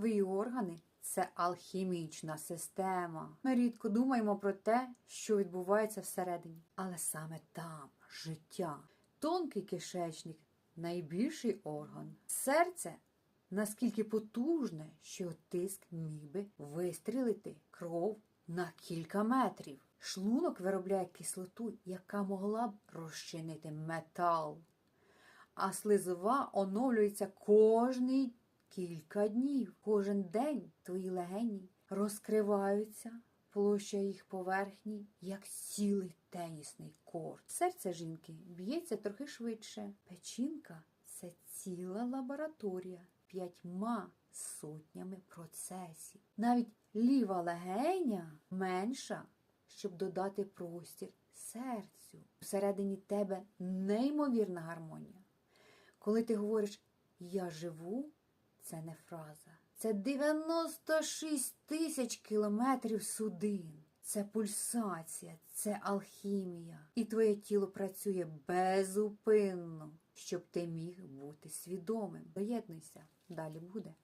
Твої органи це алхімічна система. Ми рідко думаємо про те, що відбувається всередині. Але саме там життя. Тонкий кишечник найбільший орган. Серце наскільки потужне, що тиск міг би вистрілити кров на кілька метрів. Шлунок виробляє кислоту, яка могла б розчинити метал. А слизова оновлюється кожні кілька днів. Кожен день твої легені розкриваються, площа їх поверхні, як цілий тенісний корт. Серце жінки б'ється трохи швидше. Печінка це ціла лабораторія п'ятьма сотнями процесів. Навіть ліва легеня менша, щоб додати простір серцю. Всередині тебе неймовірна гармонія. Коли ти говориш Я живу, це не фраза. Це 96 тисяч кілометрів судин. Це пульсація, це алхімія. І твоє тіло працює безупинно, щоб ти міг бути свідомим. Доєднуйся, далі буде.